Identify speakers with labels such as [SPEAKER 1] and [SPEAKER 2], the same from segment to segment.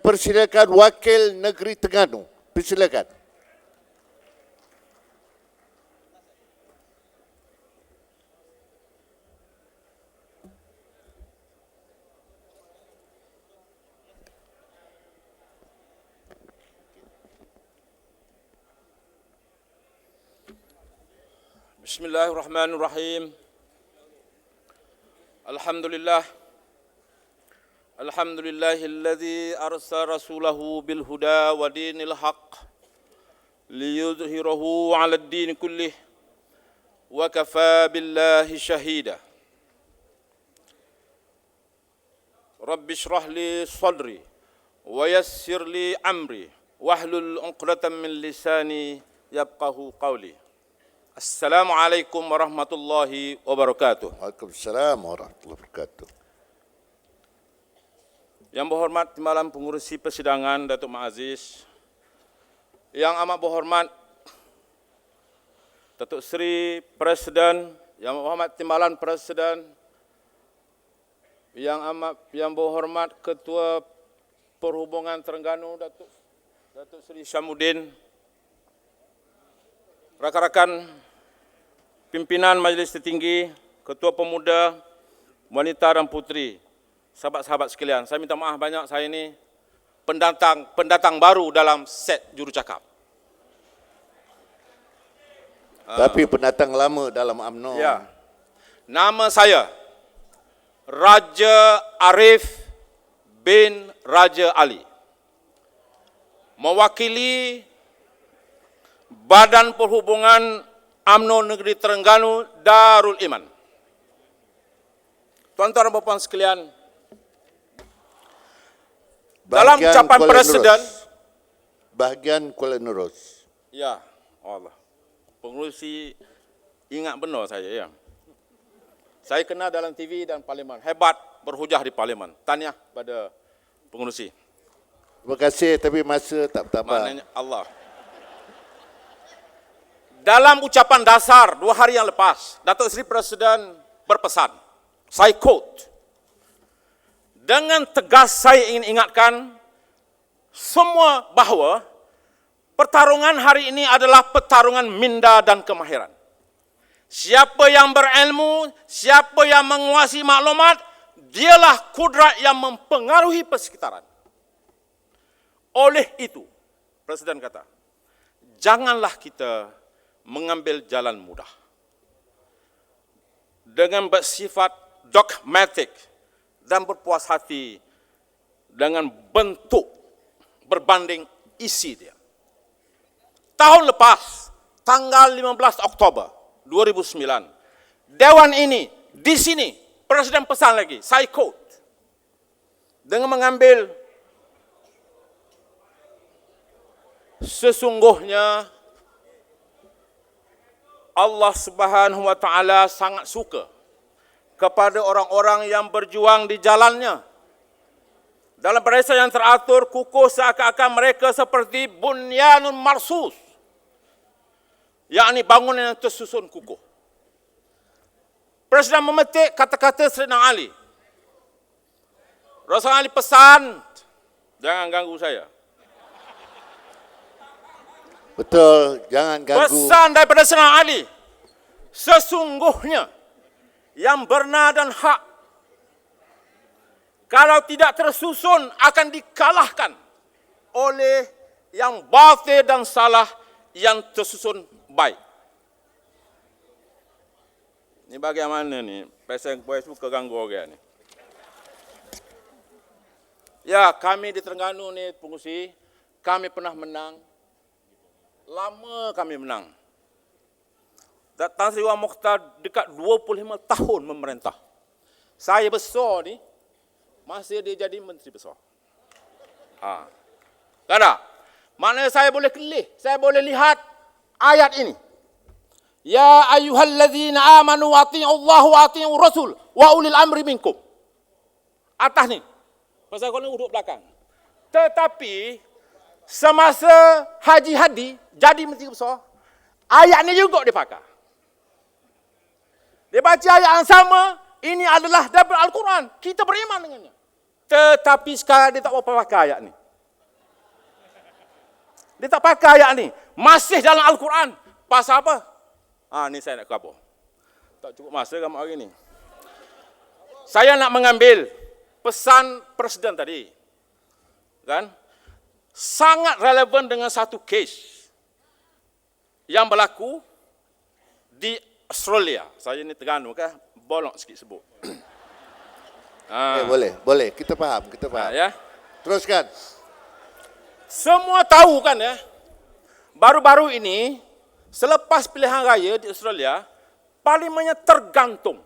[SPEAKER 1] Persilakan Wakil Negeri Tengganu. Persilakan.
[SPEAKER 2] Bismillahirrahmanirrahim. Alhamdulillah. الحمد لله الذي أرسل رسوله بالهدى ودين الحق ليظهره على الدين كله وكفى بالله شهيدا رب اشرح لي صدري ويسر لي أمري واحلل عقدة من لساني يفقه قولي Assalamualaikum warahmatullahi wabarakatuh.
[SPEAKER 1] Waalaikumsalam warahmatullahi wabarakatuh.
[SPEAKER 2] Yang berhormat Timbalan Pengurusi Persidangan Datuk Mak Aziz. Yang amat berhormat Datuk Seri Presiden, yang berhormat Timbalan Presiden. Yang amat yang berhormat Ketua Perhubungan Terengganu Datuk Datuk Seri Syamuddin. Rakan-rakan pimpinan Majlis Tertinggi, Ketua Pemuda, Wanita dan Puteri, sahabat-sahabat sekalian, saya minta maaf banyak saya ini pendatang pendatang baru dalam set jurucakap.
[SPEAKER 1] Tapi pendatang lama dalam UMNO.
[SPEAKER 2] Ya. Nama saya Raja Arif bin Raja Ali. Mewakili Badan Perhubungan UMNO Negeri Terengganu Darul Iman. Tuan-tuan dan puan sekalian, dalam ucapan
[SPEAKER 1] Kuala
[SPEAKER 2] Presiden.
[SPEAKER 1] Bahagian Kuala Nerus.
[SPEAKER 2] ya Allah, pengurusi ingat benar saya ya. Saya kenal dalam TV dan Parlimen, hebat berhujah di Parlimen. Tahniah pada pengurusi.
[SPEAKER 1] Terima kasih tapi masa tak bertambah.
[SPEAKER 2] Maknanya Allah. Dalam ucapan dasar dua hari yang lepas, Datuk Seri Presiden berpesan, saya quote, dengan tegas saya ingin ingatkan semua bahawa pertarungan hari ini adalah pertarungan minda dan kemahiran. Siapa yang berilmu, siapa yang menguasai maklumat, dialah kudrat yang mempengaruhi persekitaran. Oleh itu, Presiden kata, janganlah kita mengambil jalan mudah. Dengan bersifat dogmatik dan berpuas hati dengan bentuk berbanding isi dia. Tahun lepas, tanggal 15 Oktober 2009, Dewan ini di sini Presiden pesan lagi, saya quote, dengan mengambil sesungguhnya Allah Subhanahu wa taala sangat suka kepada orang-orang yang berjuang di jalannya. Dalam bahasa yang teratur, kukuh seakan-akan mereka seperti bunyanun marsus. yakni bangunan yang tersusun kukuh. Presiden memetik kata-kata Serina Ali. Rasulullah Ali pesan, jangan ganggu saya.
[SPEAKER 1] Betul, jangan ganggu.
[SPEAKER 2] Pesan daripada Serina Ali. Sesungguhnya yang benar dan hak kalau tidak tersusun akan dikalahkan oleh yang batil dan salah yang tersusun baik. Ini bagaimana ni? Presiden boleh suka ganggu orang ni. Ya, kami di Terengganu ni pengusi, kami pernah menang. Lama kami menang. Tan Sri Wan Mokhtar dekat 25 tahun memerintah. Saya besar ni, masih dia jadi menteri besar. Ha. Tak ada? Mana saya boleh kelih, saya boleh lihat ayat ini. Ya ayyuhalladzina amanu ati'u Allah wa ati'u Rasul wa ulil amri minkum. Atas ni. Pasal kau ni duduk belakang. Tetapi semasa Haji Hadi jadi menteri besar, ayat ni juga dia pakai. Dia baca ayat yang sama, ini adalah daripada Al-Quran. Kita beriman dengannya. Tetapi sekarang dia tak apa pakai ayat ni. Dia tak pakai ayat ni. Masih dalam Al-Quran. Pasal apa? Ah, ni saya nak kabur. Tak cukup masa kamu hari ni. Saya nak mengambil pesan presiden tadi. Kan? Sangat relevan dengan satu kes yang berlaku di Australia. Saya ni Terengganu kan, bolong sikit sebut.
[SPEAKER 1] Eh, boleh, boleh. Kita faham, kita
[SPEAKER 2] Ha,
[SPEAKER 1] faham.
[SPEAKER 2] ya.
[SPEAKER 1] Teruskan.
[SPEAKER 2] Semua tahu kan ya. Baru-baru ini selepas pilihan raya di Australia, parlimennya tergantung.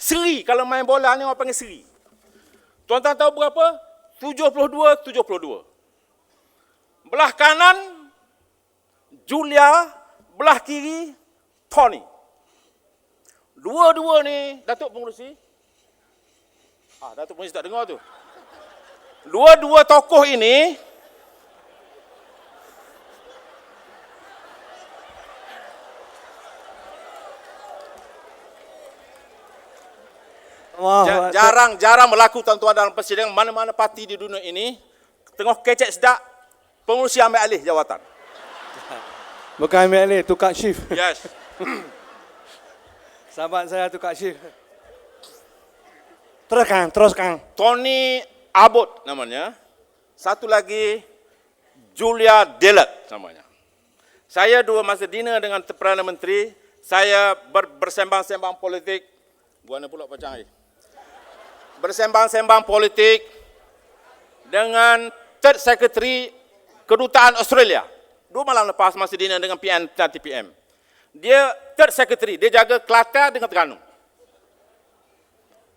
[SPEAKER 2] Seri kalau main bola ni orang panggil seri. Tuan-tuan tahu berapa? 72 72. Belah kanan Julia, belah kiri Tony. Dua-dua ni Datuk Pengurusi. Ah, Datuk Pengurusi tak dengar tu. Dua-dua tokoh ini
[SPEAKER 3] Wah,
[SPEAKER 2] Ja- jarang jarang berlaku tuan-tuan dalam persidangan mana-mana parti di dunia ini tengah kecek sedak pengurusi ambil alih jawatan.
[SPEAKER 3] bukan ambil alih, tukar shift.
[SPEAKER 2] Yes.
[SPEAKER 3] Sahabat saya tukar shift. Teruskan, teruskan.
[SPEAKER 2] Tony Abbott namanya. Satu lagi Julia Dillard namanya. Saya dua masa dinner dengan Perdana Menteri, saya ber, bersembang-sembang politik. Gua nak pula pacang air. Bersembang-sembang politik dengan Third Secretary Kedutaan Australia. Dua malam lepas masa dinner dengan PN dan TPM. Dia Third Secretary, dia jaga Kelantan dengan Terengganu.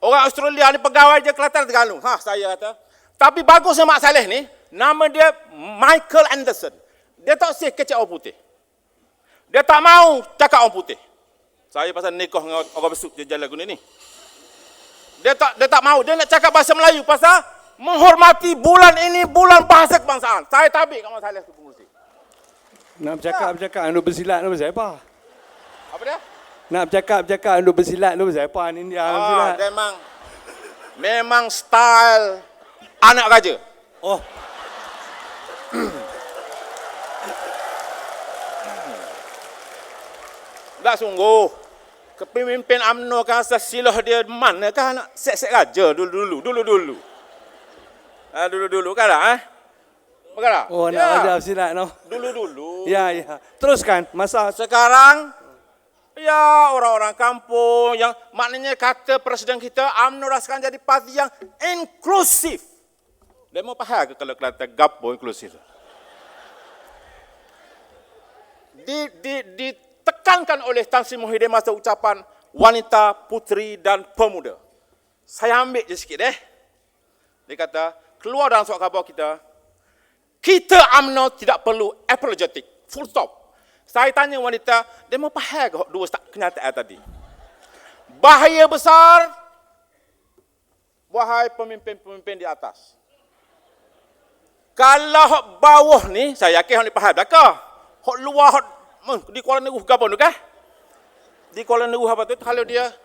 [SPEAKER 2] Orang Australia ni pegawai je Kelantan Terengganu. Ha, saya kata. Tapi bagusnya Mak Saleh ni, nama dia Michael Anderson. Dia tak sih kecek orang putih. Dia tak mau cakap orang putih. Saya pasal nikah dengan orang besuk je jalan guna ni. Dia tak dia tak mau. Dia nak cakap bahasa Melayu pasal menghormati bulan ini bulan bahasa kebangsaan. Saya tabik kat Mak Saleh tu pengurusi.
[SPEAKER 3] Nak bercakap, bercakap, anda bersilat, anda bersai apa?
[SPEAKER 2] Dia?
[SPEAKER 3] Nak bercakap, bercakap, anda bersilat, anda bersai apa? Ni dia,
[SPEAKER 2] Ah,
[SPEAKER 3] bersilat.
[SPEAKER 2] memang memang style anak raja.
[SPEAKER 3] Oh,
[SPEAKER 2] Tak sungguh. Kepemimpin UMNO kan asal silah dia mana kan nak set-set raja dulu-dulu. Dulu-dulu. Ah, dulu-dulu kan lah eh? Bukan tak?
[SPEAKER 3] oh nak
[SPEAKER 2] ya.
[SPEAKER 3] ajar bersilat, no?
[SPEAKER 2] Dulu-dulu.
[SPEAKER 3] Ya, ya. Teruskan, masa
[SPEAKER 2] Sekarang, ya orang-orang kampung yang maknanya kata presiden kita, UMNO dah sekarang jadi parti yang inklusif. Dia mau faham ke kalau Kelantan gapo inklusif? Di, di, ditekankan oleh Tan Sri Muhyiddin masa ucapan wanita, puteri dan pemuda. Saya ambil je sikit eh. Dia kata, keluar dalam surat khabar kita, kita UMNO tidak perlu apologetic. Full stop. Saya tanya wanita, dia mau faham ke dua start kenyataan tadi? Bahaya besar, wahai pemimpin-pemimpin di atas. Kalau hok bawah ni, saya yakin hok ni faham belakang. Hok luar, hok hmm, di Kuala Negeri gapo tu kah? Di Kuala Negeri apa tu, kalau dia,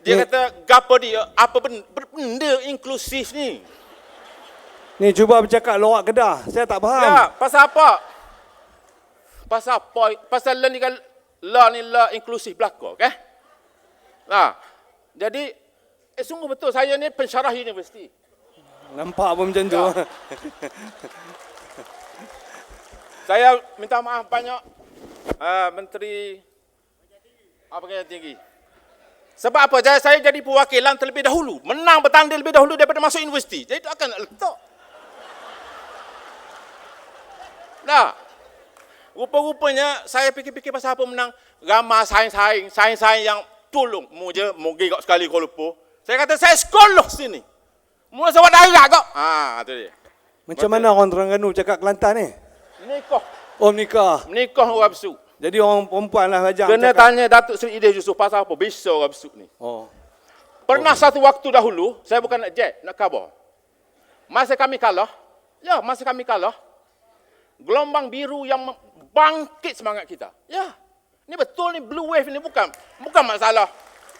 [SPEAKER 2] dia
[SPEAKER 3] Ya.
[SPEAKER 2] kata gapo dia, apa benda, benda inklusif ni.
[SPEAKER 3] ni cuba bercakap lorak kedah. Saya tak faham.
[SPEAKER 2] Ya, pasal apa? Pasal apa? Pasal la ni kan la ni la inklusif belaka, okay? Nah, jadi eh sungguh betul saya ni pensyarah universiti.
[SPEAKER 3] Nampak pun macam tu.
[SPEAKER 2] Ya. Saya minta maaf banyak uh, menteri apa kaya tinggi. Sebab apa? Saya, saya jadi perwakilan terlebih dahulu. Menang bertanding lebih dahulu daripada masuk universiti. Jadi itu akan letak. Nah, rupa-rupanya saya fikir-fikir pasal apa menang. Ramai saing-saing, saing-saing yang tolong. Mu je, mu gigak sekali Kuala Lumpur. Saya kata, saya sekolah sini. Mula sebab darat kau. Ah, tu dia.
[SPEAKER 3] Macam mana orang Terengganu cakap Kelantan ni?
[SPEAKER 2] Menikah.
[SPEAKER 3] Oh, menikah.
[SPEAKER 2] Menikah orang besuk.
[SPEAKER 3] Jadi orang perempuan lah rajang
[SPEAKER 2] Kena
[SPEAKER 3] cakap.
[SPEAKER 2] tanya Datuk Seri Idris Yusof pasal apa? Bisa orang besuk ni.
[SPEAKER 3] Oh.
[SPEAKER 2] Pernah satu waktu dahulu, saya bukan nak jet, nak khabar. Masa kami kalah, ya masa kami kalah, gelombang biru yang bangkit semangat kita. Ya, ini betul ni blue wave ni bukan bukan masalah.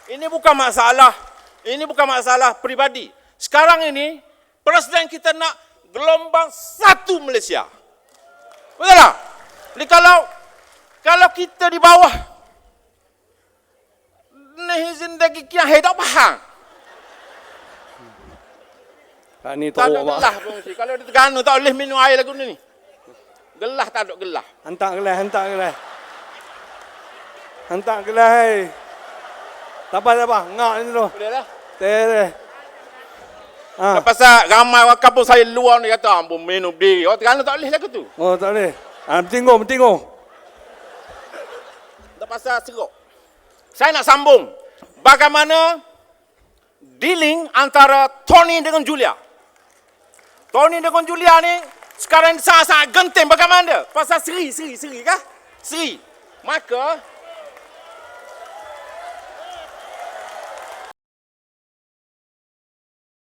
[SPEAKER 2] Ini bukan masalah. Ini bukan masalah pribadi. Sekarang ini, presiden kita nak gelombang satu Malaysia. Betul tak? Jadi kalau kalau kita di bawah ni zindagi kia hai tak faham.
[SPEAKER 3] Kak ni
[SPEAKER 2] Tak ada
[SPEAKER 3] teruk
[SPEAKER 2] mesti. Kalau di Terengganu tak boleh minum air lagu ni. Gelah tak ada gelah.
[SPEAKER 3] Hantar gelas, hantar gelas. Hantar gelas. Hai. Tak apa, tak apa. Ngak ni tu.
[SPEAKER 2] Boleh lah.
[SPEAKER 3] Teh. Ha.
[SPEAKER 2] Pasal ramai orang kampung saya luar ni kata ampun minum diri. Orang Terengganu tak boleh lagu tu.
[SPEAKER 3] Oh, tak boleh. Ha, bertinggung, bertinggung.
[SPEAKER 2] Tak pasal seruk. Saya nak sambung. Bagaimana dealing antara Tony dengan Julia. Tony dengan Julia ni sekarang sangat-sangat genting bagaimana? Pasal Seri, Seri, Seri kah? Seri. Maka